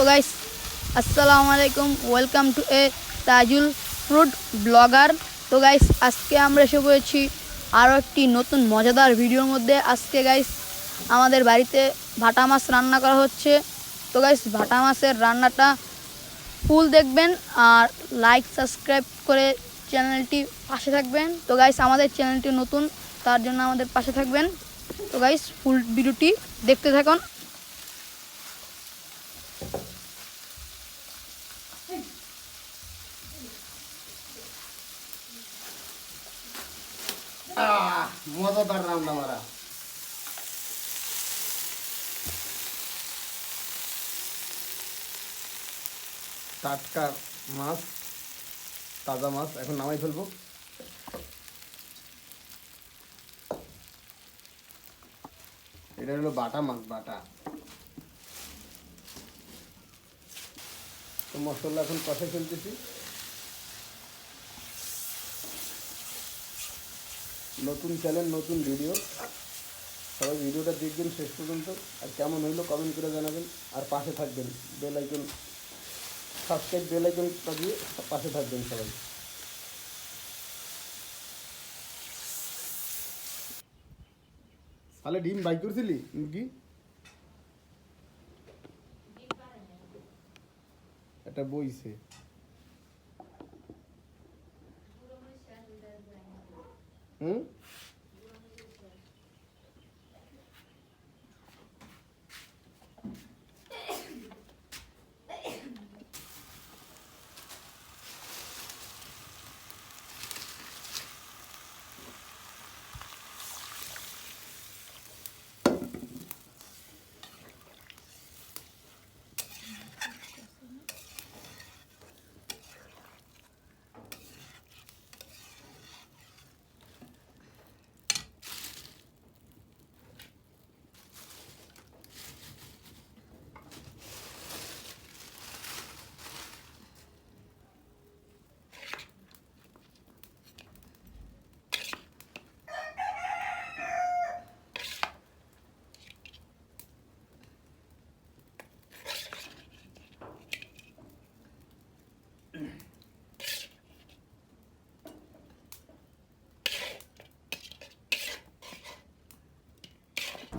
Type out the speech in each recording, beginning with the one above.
তো গাইস আসসালামু আলাইকুম welcome to a Tajul fruit blogger তো গাইস আজকে আমরা এসে পড়েছি আরও একটি নতুন মজাদার ভিডিওর মধ্যে। আজকে গাইস আমাদের বাড়িতে ভাটা মাছ রান্না করা হচ্ছে। তো গাইস ভাটা মাছের রান্নাটা ফুল দেখবেন আর লাইক সাবস্ক্রাইব করে চ্যানেলটি পাশে থাকবেন। তো গাইস আমাদের চ্যানেলটি নতুন, তার জন্য আমাদের পাশে থাকবেন। তো গাইস ফুল ভিডিওটি দেখতে থাকুন। মজাদার রান্না মারা। টাটকা মাছ, তাজা মাছ, এখন নামাই ফেলব। এটা হলো বাটা মাছ, বাটা। তো মশলা এখন কষে ফেলতেছি। নতুন চ্যানেল নতুন ভিডিও সবাই ভিডিওটা দেখবেন শেষ পর্যন্ত। আর কেমন হইল কমেন্ট করে জানাবেন। আর পাশে থাকবেন। বেল আইকন সাবস্ক্রাইব বেল আইকনটা দিয়ে পাশে থাকবেন সবাই। তাহলে ডিম বাই করছিলি মুরগি? এটা বইছে। Hmm?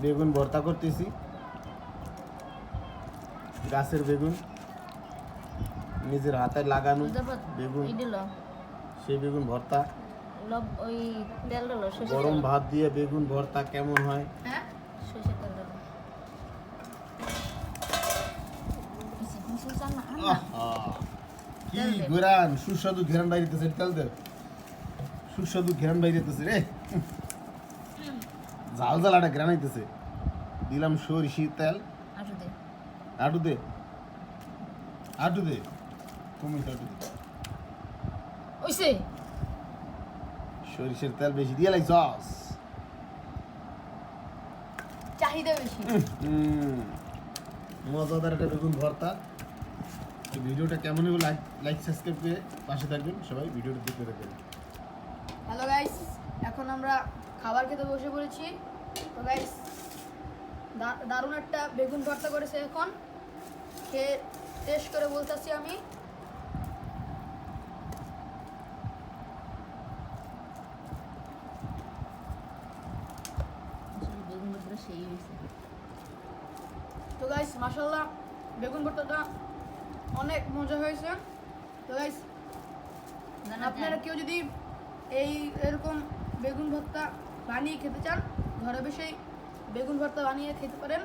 বেগুন ভর্তা করতেছি। গাছের বেগুন নিজের হাতে লাগানো বেগুন। সেই বেগুন ভর্তা। গরম ভাত দিয়ে বেগুন ভর্তা কেমন হয়? হ্যাঁ? কি ঘেরান সুস্বাদু ঘেরান বাইরেতেছে তেল দে। সুস্বাদু ঘেরান বাইরেতেছে রে। জাল জাল একটা ঘেরান আইতেছে দিলাম সরিষি তেল। আটু দে। আটু দে। তুমি আটু দে। ওইসে সরিষের তেল বেশি দিয়ে সস চাহিদা বেশি। মজাদার একটা বেগুন ভর্তা। তো ভিডিওটা কেমন হলো লাইক লাইক সাবস্ক্রাইব করে পাশে থাকবেন। সবাই ভিডিওটা দেখতে থাকবেন। হ্যালো গাইস এখন আমরা খাবার খেতে বসে পড়েছি। তো গাইস দারুণ একটা বেগুন ভর্তা করেছে এখন। খেয়ে টেস্ট করে বলতেছি আমি। সেই হয়েছে। তো গাইস মাসাল্লাহ বেগুন ভর্তাটা অনেক মজা হয়েছে। তো গাইস আপনারা কেউ যদি এই এরকম বেগুন ভর্তা বানিয়ে খেতে চান ঘরে বসেই বেগুন ভর্তা বানিয়ে খেতে পারেন।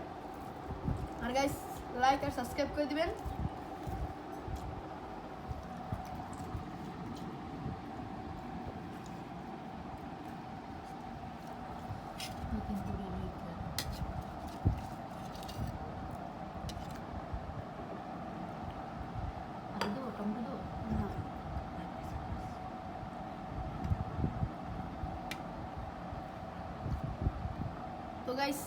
আর গাইস লাইক আর সাবস্ক্রাইব করে দিবেন দেবো টমেটো দেবো তো গাইস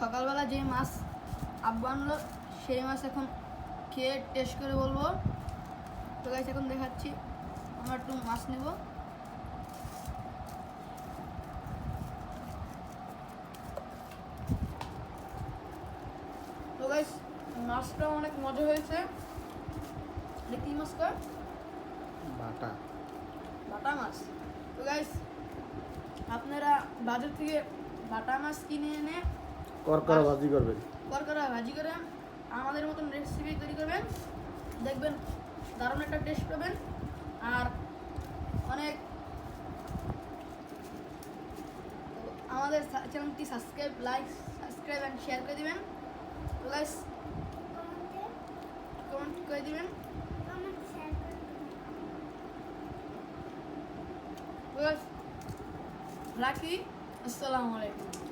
সকালবেলা যে মাছ আব্বু আনলো সেই মাছ এখন খেয়ে টেস্ট করে বলব। তো গাইস এখন দেখাচ্ছি আমরা একটু মাছ নেব। তো গাইস মাছটা অনেক মজা হয়েছে। কি মাছ কয় বাটা। বাটা মাছ। তো গাইস আপনারা বাজার থেকে বাটা মাছ কিনে এনে করকরা ভাজি করবেন। করকরা ভাজি করে আমাদের মতন রেসিপি তৈরি করবেন। দেখবেন দারুণ একটা টেস্ট পাবেন। আর অনেক আমাদের চ্যানেলটি subscribe like subscribe and share করে দিবেন। গাইস কমেন্ট করে দিবেন। রাখি। আসসালামু আলাইকুম।